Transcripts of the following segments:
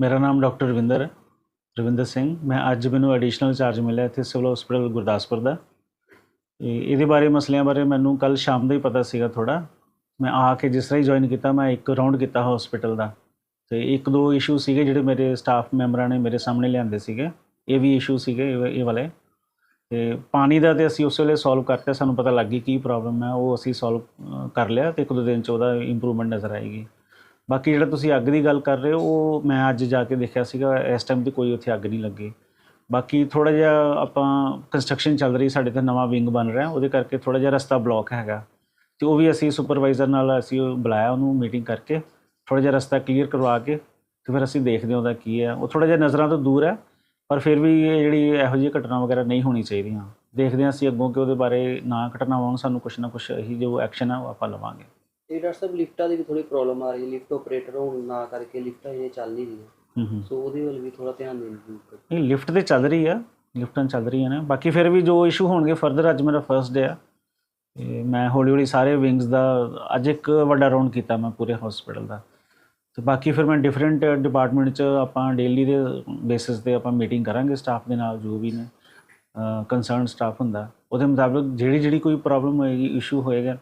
ਮੇਰਾ ਨਾਮ ਡਾਕਟਰ ਰਵਿੰਦਰ ਹੈ, ਰਵਿੰਦਰ ਸਿੰਘ। ਮੈਂ ਅੱਜ ਮੈਨੂੰ ਐਡੀਸ਼ਨਲ ਚਾਰਜ ਮਿਲਿਆ ਇੱਥੇ ਸਿਵਲ ਹਸਪੀਟਲ ਗੁਰਦਾਸਪੁਰ ਦਾ। ਇਹ- ਇਹਦੇ ਬਾਰੇ ਮਸਲਿਆਂ ਬਾਰੇ ਮੈਨੂੰ ਕੱਲ ਸ਼ਾਮ ਦਾ ਹੀ ਪਤਾ ਸੀਗਾ ਥੋੜਾ ਮੈਂ ਆ ਕੇ ਜਿਸ ਤਰ੍ਹਾਂ ਹੀ ਜੁਆਇਨ ਕੀਤਾ, ਮੈਂ ਇੱਕ ਰਾਉਂਡ ਕੀਤਾ ਹਸਪੀਟਲ ਦਾ। ਤੇ ਇੱਕ ਦੋ ਇਸ਼ੂ ਸੀਗੇ ਜਿਹੜੇ ਮੇਰੇ ਸਟਾਫ ਮੈਂਬਰਾਂ ਨੇ ਮੇਰੇ ਸਾਹਮਣੇ ਲਿਆਂਦੇ ਸੀਗੇ। ਇਹ ਵੀ ਇਸ਼ੂ ਸੀਗੇ ਇਹ ਇਹ ਵਾਲੇ। ਤੇ ਪਾਣੀ ਦਾ ਤੇ ਅਸੀਂ ਉਸ ਵੇਲੇ ਸੋਲਵ ਕਰਤੇ, ਸਾਨੂੰ ਪਤਾ ਲੱਗ ਗਈ ਕੀ ਪ੍ਰੋਬਲਮ ਹੈ, ਉਹ ਅਸੀਂ ਸੋਲਵ ਕਰ ਲਿਆ ਤੇ ਇੱਕ ਦੋ ਦਿਨ ਚ ਉਹਦਾ ਇੰਪਰੂਵਮੈਂਟ ਨਜ਼ਰ ਆਏਗੀ। ਬਾਕੀ ਜਿਹੜਾ ਤੁਸੀਂ ਅੱਗ ਦੀ ਗੱਲ ਕਰ ਰਹੇ ਹੋ, ਉਹ ਮੈਂ ਅੱਜ ਜਾ ਕੇ ਦੇਖਿਆ ਸੀਗਾ, ਇਸ ਟਾਈਮ ਤੇ ਕੋਈ ਉੱਥੇ ਅੱਗ ਨਹੀਂ ਲੱਗੀ। ਬਾਕੀ ਥੋੜਾ ਜਿਹਾ ਆਪਾਂ ਕੰਸਟਰਕਸ਼ਨ ਚੱਲ ਰਹੀ, ਸਾਡੇ ਤੇ ਨਵਾਂ ਵਿੰਗ ਬਣ ਰਿਹਾ, ਉਹਦੇ ਕਰਕੇ ਥੋੜਾ ਜਿਹਾ ਰਸਤਾ ਬਲੌਕ ਹੈਗਾ। ਤੇ ਉਹ ਵੀ ਅਸੀਂ ਸੁਪਰਵਾਈਜ਼ਰ ਨਾਲ ਅਸੀਂ ਬੁਲਾਇਆ ਉਹਨੂੰ ਮੀਟਿੰਗ ਕਰਕੇ ਥੋੜਾ ਜਿਹਾ ਰਸਤਾ ਕਲੀਅਰ ਕਰਵਾ ਕੇ, ਤੇ ਫਿਰ ਅਸੀਂ ਦੇਖਦੇ ਹਾਂ ਉਹਦਾ ਕੀ ਹੈ। ਉਹ ਥੋੜਾ ਜਿਹਾ ਨਜ਼ਰਾਂ ਤੋਂ ਦੂਰ ਹੈ, ਪਰ ਫਿਰ ਵੀ ਇਹ ਜਿਹੜੀ ਇਹੋ ਜਿਹੀ ਘਟਨਾ ਵਗੈਰਾ ਨਹੀਂ ਹੋਣੀ ਚਾਹੀਦੀਆਂ। ਦੇਖਦੇ ਹਾਂ ਅਸੀਂ ਅੱਗੋਂ ਕਿ ਉਹਦੇ ਬਾਰੇ ਨਾ ਘਟਨਾਵਾਂ ਹੋਣ, ਸਾਨੂੰ ਕੁਛ ਨਾ ਕੁਛ ਇਹੀ ਜੋ ਐਕਸ਼ਨ ਹੈ ਉਹ ਆਪਾਂ ਲਵਾਂਗੇ। ਇਹ ਡਾਕਟਰ ਸਾਹਿਬ ਲਿਫਟਾਂ ਦੀ ਵੀ ਥੋੜੀ ਪ੍ਰੋਬਲਮ ਆ ਰਹੀ ਹੈ। ਲਿਫਟ ਆਪਰੇਟਰ ਹੋਣ ਨਾ ਕਰਕੇ ਲਿਫਟਾਂ ਇਹ ਚੱਲ ਨਹੀਂ ਰਹੀਆਂ। ਸੋ ਉਹਦੇ ਵੱਲ ਵੀ ਥੋੜਾ ਧਿਆਨ ਦੇਣ ਦੀ ਜ਼ਰੂਰਤ ਹੈ ਨਹੀਂ ਲਿਫਟ ਤੇ ਚੱਲ ਰਹੀ ਆ। ਲਿਫਟਾਂ ਚੱਲ ਰਹੀਆਂ ਨੇ। ਬਾਕੀ ਫਿਰ ਵੀ ਜੋ ਇਸ਼ੂ ਹੋਣਗੇ ਫਰਦਰ ਅੱਜ ਮੇਰਾ ਫਰਸਟ ਡੇ ਆ। ਤੇ ਮੈਂ ਹੌਲੀ ਹੌਲੀ ਸਾਰੇ ਵਿੰਗਸ ਦਾ ਅੱਜ ਇੱਕ ਵੱਡਾ ਰਾਉਂਡ ਕੀਤਾ ਮੈਂ ਪੂਰੇ ਹਸਪੀਟਲ ਦਾ। ਤੇ ਬਾਕੀ ਫਿਰ ਮੈਂ ਡਿਫਰੈਂਟ ਡਿਪਾਰਟਮੈਂਟ 'ਚ ਆਪਾਂ ਡੇਲੀ ਦੇ ਬੇਸਿਸ ਤੇ ਆਪਾਂ ਮੀਟਿੰਗ ਕਰਾਂਗੇ ਸਟਾਫ ਦੇ ਨਾਲ ਜੋ ਵੀ ਨੇ ਕੰਸਰਨ ਸਟਾਫ ਹੁੰਦਾ। ਉਹਦੇ ਮੁਤਾਬਕ ਜਿਹੜੀ ਜਿਹੜੀ ਕੋਈ ਪ੍ਰੋਬਲਮ ਹੋਏਗੀ ਇਸ਼ੂ ਹੋਏਗਾ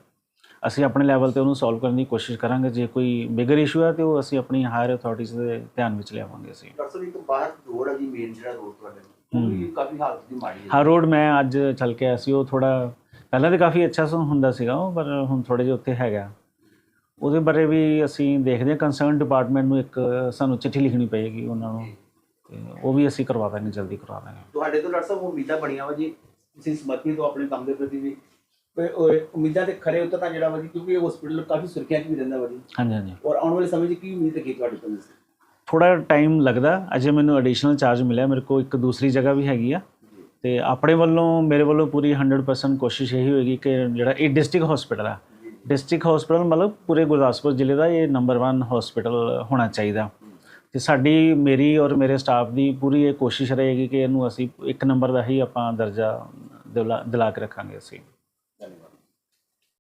ਅਸੀਂ ਆਪਣੇ ਲੈਵਲ ਤੇ ਉਹਨੂੰ ਸੋਲਵ ਕਰਨ ਦੀ ਕੋਸ਼ਿਸ਼ ਕਰਾਂਗੇ। ਜੇ ਕੋਈ ਬਿਗਰ ਇਸ਼ੂ ਹੈ ਤੇ ਉਹ ਅਸੀਂ ਆਪਣੀ ਹਾਇਰ ਅਥਾਰਟੀਜ਼ ਦੇ ਧਿਆਨ ਵਿੱਚ ਲਿਆਵਾਂਗੇ ਅਸੀਂ। ਡਾਕਟਰ ਇੱਕ ਬਾਹਰ ਰੋਡ ਹੈ ਜੀ ਮੇਨ ਜਿਹੜਾ ਰੋਡ ਤੁਹਾਡੇ ਉਹ ਵੀ ਕਾਫੀ ਹਾਲਤ ਦੀ ਮਾੜੀ ਹੈ। ਹਾਂ ਰੋਡ ਮੈਂ ਅੱਜ ਚੱਲ ਕੇ ਆਇਆ ਸੀ। ਉਹ ਥੋੜਾ ਪਹਿਲਾਂ ਤਾਂ ਕਾਫੀ ਅੱਛਾ ਸੋ ਹੁੰਦਾ ਸੀਗਾ ਪਰ ਹੁਣ ਥੋੜੇ ਜਿਹਾ ਉੱਤੇ ਹੈਗਾ। ਉਹਦੇ ਬਾਰੇ ਵੀ ਅਸੀਂ ਦੇਖਦੇ ਹਾਂ। ਕੰਸਰਨ ਡਿਪਾਰਟਮੈਂਟ ਨੂੰ ਇੱਕ ਸਾਨੂੰ ਚਿੱਠੀ ਲਿਖਣੀ ਪਏਗੀ ਉਹਨਾਂ ਨੂੰ। ਤੇ ਉਹ ਵੀ ਅਸੀਂ ਕਰਵਾ ਦਾਂਗੇ ਜਲਦੀ ਕਰਵਾ ਦਾਂਗੇ। ਤੁਹਾਡੇ ਤੋਂ ਡਾਕਟਰ ਸਾਹਿਬ ਉਮੀਦਾਂ ਬਣੀਆਂ ਵਾ ਜੀ। ਤੁਸੀਂ ਸਮਰਪਿਤ ਤੋਂ ਆਪਣੇ ਕੰਮ ਦੇ ਪ੍ਰਤੀ ਵੀ ਉਮੀਦਾਂ ਤੇ ਖਰੇ ਉਤਰਨਾ ਜਿਹੜਾ ਵਾ ਜੀ ਕਿਉਂਕਿ ਇਹ ਹਸਪੀਟਲ ਕਾਫੀ ਸੁਰੱਖਿਆ 'ਚ ਵੀ ਰਹਿੰਦਾ ਵਾ ਜੀ ਹਾਂਜੀ ਹਾਂਜੀ। ਔਰ ਆਉਣ ਵਾਲੇ ਸਮੇਂ 'ਚ ਕੀ ਉਮੀਦ ਰੱਖੀ ਤੁਹਾਡੇ ਤੋਂ ਥੋੜਾ ਟਾਈਮ ਲੱਗਦਾ। ਅਜੇ ਮੈਨੂੰ ਐਡੀਸ਼ਨਲ ਚਾਰਜ ਮਿਲਿਆ। ਮੇਰੇ ਕੋਲ ਇੱਕ ਦੂਸਰੀ ਜਗ੍ਹਾ ਵੀ ਹੈਗੀ ਆ। ਤੇ ਆਪਣੇ ਵੱਲੋਂ ਮੇਰੇ ਵੱਲੋਂ ਪੂਰੀ 100% ਕੋਸ਼ਿਸ਼ ਇਹੀ ਹੋਏਗੀ ਕਿ ਜਿਹੜਾ ਇਹ ਡਿਸਟ੍ਰਿਕਟ ਹਸਪੀਟਲ ਆ। ਡਿਸਟ੍ਰਿਕਟ ਹਸਪੀਟਲ ਮਤਲਬ ਪੂਰੇ ਗੁਰਦਾਸਪੁਰ ਜ਼ਿਲ੍ਹੇ ਦਾ ਇਹ ਨੰਬਰ 1 ਹਸਪੀਟਲ ਹੋਣਾ ਚਾਹੀਦਾ। ਤੇ ਸਾਡੀ ਮੇਰੀ ਔਰ ਮੇਰੇ ਸਟਾਫ ਦੀ ਪੂਰੀ ਇਹ ਕੋਸ਼ਿਸ਼ ਰਹੇਗੀ ਕਿ ਇਹਨੂੰ ਅਸੀਂ ਇੱਕ ਨੰਬਰ ਦਾ ਹੀ ਆਪਾਂ ਦਰਜਾ ਦਿਲਾ ਕੇ ਰੱਖਾਂਗੇ ਅਸੀਂ।